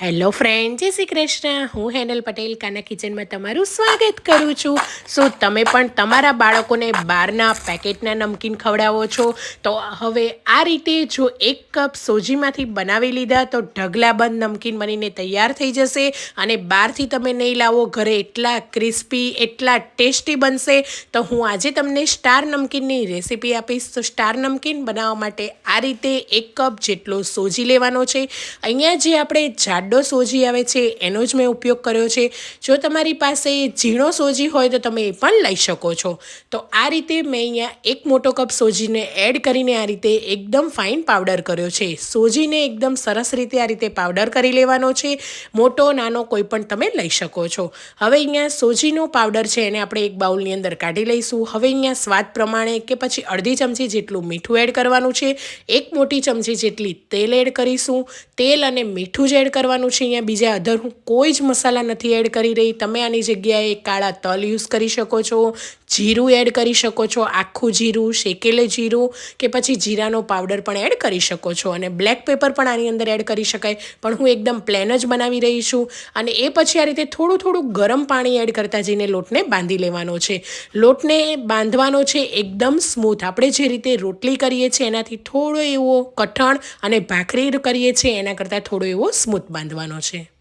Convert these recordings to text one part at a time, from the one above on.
Hello friend જય શ્રી કૃષ્ણ. હું હેનલ પટેલ, કાના કિચનમાં તમારું સ્વાગત કરું છું. શું તમે પણ તમારા બાળકોને બહારના પેકેટના નમકીન ખવડાવો છો. તો હવે આ રીતે જો એક કપ સોજીમાંથી બનાવી લીધા, તો ઢગલાબંધ નમકીન બનીને તૈયાર થઈ જશે અને બહારથી તમે નહીં લાવો. ઘરે એટલા ક્રિસ્પી, એટલા ટેસ્ટી બનશે. તો હું આજે તમને સ્ટાર નમકીનની રેસીપી આપીશ. તો સ્ટાર નમકીન બનાવવા માટે આ રીતે એક કપ જેટલો સોજી લેવાનો છે. અહીંયા જે આપણે જાડ જાડો સોજી આવે છે, એનો જ મેં ઉપયોગ કર્યો છે. જો તમારી પાસે ઝીણો સોજી હોય તો તમે એ પણ લઈ શકો છો. તો આ રીતે મેં અહીંયા એક મોટો કપ સોજીને એડ કરીને આ રીતે એકદમ ફાઇન પાવડર કર્યો છે. સોજીને એકદમ સરસ રીતે આ રીતે પાવડર કરી લેવાનો છે. મોટો, નાનો કોઈ પણ તમે લઈ શકો છો. હવે અહીંયા સોજીનો પાવડર છે એને આપણે એક બાઉલની અંદર કાઢી લઈશું. હવે અહીંયા સ્વાદ પ્રમાણે કે પછી અડધી ચમચી જેટલું મીઠું એડ કરવાનું છે. એક મોટી ચમચી જેટલી તેલ એડ કરીશું. તેલ અને મીઠું જ એડ કરવાનું કરવાનું છે અહીંયા? બીજા અધર હું કોઈ જ મસાલા નથી એડ કરી રહી. તમે આની જગ્યાએ કાળા તલ યુઝ કરી શકો છો, જીરું એડ કરી શકો છો, આખું જીરું, શેકેલે જીરું કે પછી જીરાનો પાવડર પણ એડ કરી શકો છો અને બ્લેક પેપર પણ આની અંદર એડ કરી શકાય. પણ હું એકદમ પ્લેન જ બનાવી રહી છું અને એ પછી આ રીતે થોડું થોડું ગરમ પાણી એડ કરતા જઈને લોટને બાંધી લેવાનો છે. લોટને બાંધવાનો છે એકદમ સ્મૂથ આપણે જે રીતે રોટલી કરીએ છીએ એનાથી થોડો એવો કઠણ અને ભાખરી કરીએ છીએ એના કરતાં થોડો એવો સ્મૂથ બાંધવાનો છે.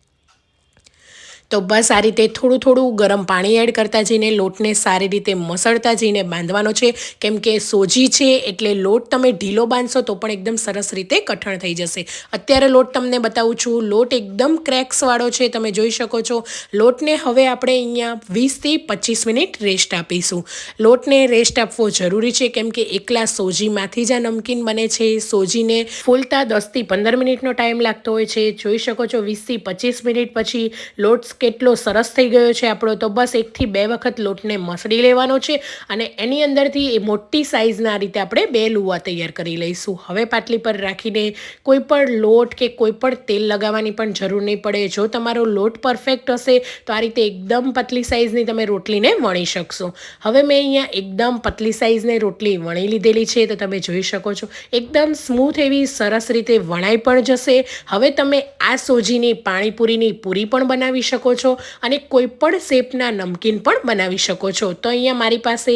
તો બસ આ રીતે થોડું થોડું ગરમ પાણી એડ કરતા જઈને લોટને સારી રીતે મસળતા જઈને બાંધવાનો છે. કેમ કે સોજી છે એટલે લોટ તમે ઢીલો બાંધશો તો પણ એકદમ સરસ રીતે કઠણ થઈ જશે. અત્યારે લોટ તમને બતાવું છું, લોટ એકદમ ક્રેક્સવાળો છે, તમે જોઈ શકો છો. લોટને હવે આપણે અહીંયા વીસથી પચીસ મિનિટ રેસ્ટ આપીશું. લોટને રેસ્ટ આપવો જરૂરી છે, કેમ કે એકલા સોજીમાંથી જ આ નમકીન બને છે. સોજીને ફૂલતા દસથી પંદર મિનિટનો ટાઈમ લાગતો હોય છે. જોઈ શકો છો વીસથી પચીસ મિનિટ પછી લોટ કેટલો સરસ થઈ ગયો છે આપણો. તો બસ એકથી બે વખત લોટને મસળી લેવાનો છે અને એની અંદરથી એ મોટી સાઇઝના રીતે આપણે બે લુવા તૈયાર કરી લઈશું. હવે પાટલી પર રાખીને કોઈ પણ લોટ કે કોઈ પણ તેલ લગાવવાની પણ જરૂર નહીં પડે. જો તમારો લોટ પરફેક્ટ હશે તો આ રીતે એકદમ પતલી સાઇઝની તમે રોટલીને વણી શકશો. હવે મેં અહીંયા એકદમ પતલી સાઇઝની રોટલી વણી લીધેલી છે, તો તમે જોઈ શકો છો. એકદમ સ્મૂથ એવી સરસ રીતે વણાઈ પણ જશે. હવે તમે આ સોજીની પાણીપુરીની પૂરી પણ બનાવી શકો શકો છો અને કોઈ પણ શેપના નમકીન પણ બનાવી શકો છો. તો અહીંયા મારી પાસે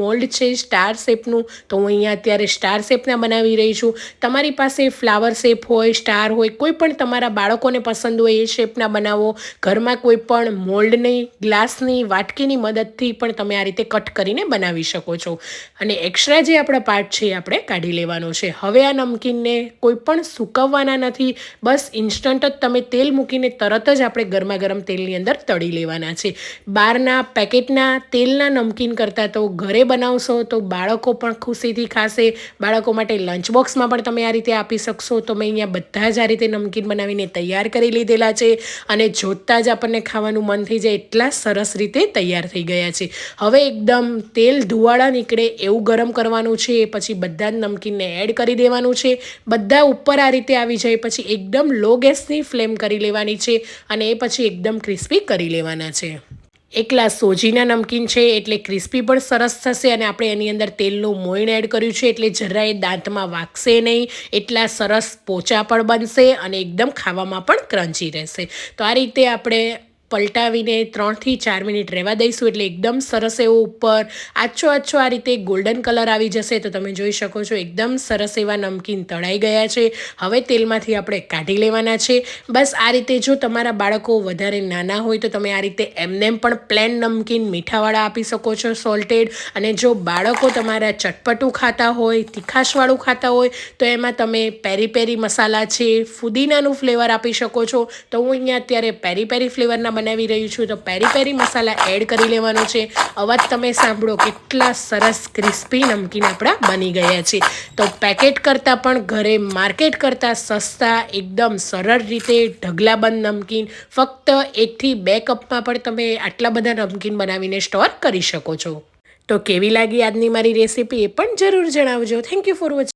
મોલ્ડ છે સ્ટાર શેપનું, તો હું અહીંયા અત્યારે સ્ટાર શેપના બનાવી રહી છું. તમારી પાસે ફ્લાવર શેપ હોય, સ્ટાર હોય, કોઈ પણ તમારા બાળકોને પસંદ હોય એ શેપના બનાવો. ઘરમાં કોઈ પણ મોલ્ડની, ગ્લાસની, વાટકીની મદદથી પણ તમે આ રીતે કટ કરીને બનાવી શકો છો. અને એક્સ્ટ્રા જે આપણા પાર્ટ છે એ આપણે કાઢી લેવાનો છે. હવે આ નમકીનને કોઈ પણ સૂકવવાના નથી. બસ ઇન્સ્ટન્ટ જ તમે તેલ મૂકીને તરત જ આપણે ગરમા ગરમ તેલની અંદર તળી લેવાના છે. બહારના પેકેટના તેલના નમકીન કરતાં તો ઘરે બનાવશો તો બાળકો પણ ખુશીથી ખાશે. બાળકો માટે લંચ બોક્સમાં પણ તમે આ રીતે આપી શકશો. તો મેં અહીંયા બધા જ આ રીતે નમકીન બનાવીને તૈયાર કરી લીધેલા છે અને જોતાં જ આપણને ખાવાનું મન થઈ જાય એટલા સરસ રીતે તૈયાર થઈ ગયા છે. હવે એકદમ તેલ ધુવાળા નીકળે એવું ગરમ કરવાનું છે, પછી બધા જ નમકીનને એડ કરી દેવાનું છે. બધા ઉપર આ રીતે આવી જાય, પછી એકદમ લો ગેસની ફ્લેમ કરી લેવાની છે અને એ પછી એકદમ ક્રિસ્પી કરી લેવાના છે. એકલા સોજીના નમકીન છે, એટલે ક્રિસ્પી પણ સરસ થશે અને આપણે એની અંદર તેલનું મોઈન એડ કર્યું છે, એટલે જરાય દાંતમાં વાગશે નહીં. એટલા સરસ પોચા પણ બનશે અને એકદમ ખાવામાં પણ ક્રન્ચી રહેશે. તો આ રીતે આપણે પલટાવીને ત્રણથી ચાર મિનિટ રહેવા દઈશું એટલે એકદમ સરસ એવો ઉપર આછો આછો આ રીતે ગોલ્ડન કલર આવી જશે તો તમે જોઈ શકો છો એકદમ સરસ એવા નમકીન તળાઈ ગયા છે. હવે તેલમાંથી આપણે કાઢી લેવાના છે. બસ આ રીતે જો તમારા બાળકો વધારે નાના હોય તો તમે આ રીતે એમનેમ પણ પ્લેન નમકીન મીઠાવાળા આપી શકો છો સોલ્ટેડ અને જો બાળકો તમારા ચટપટું ખાતા હોય, તીખાશવાળું ખાતા હોય, તો એમાં તમે પેરી પેરી મસાલા છે, ફુદીનાનું ફ્લેવર આપી શકો છો. તો હું અહીંયા અત્યારે પેરી પેરી ફ્લેવરના બનાવી રહ્યું છું, તો પેરી પેરી મસાલા એડ કરી લેવાનો છે. અવાજ તમે સાંભળો, કેટલા સરસ ક્રિસ્પી નમકીન આપણા બની ગયા છે. તો પેકેટ કરતાં પણ ઘરે માર્કેટ કરતાં સસ્તા, એકદમ સરળ રીતે ઢગલાબંધ નમકીન, ફક્ત એકથી બે કપમાં પણ તમે આટલા બધા નમકીન બનાવીને સ્ટોર કરી શકો છો. તો કેવી લાગી આજની મારી રેસીપી એ પણ જરૂર જણાવજો. Thank you for watching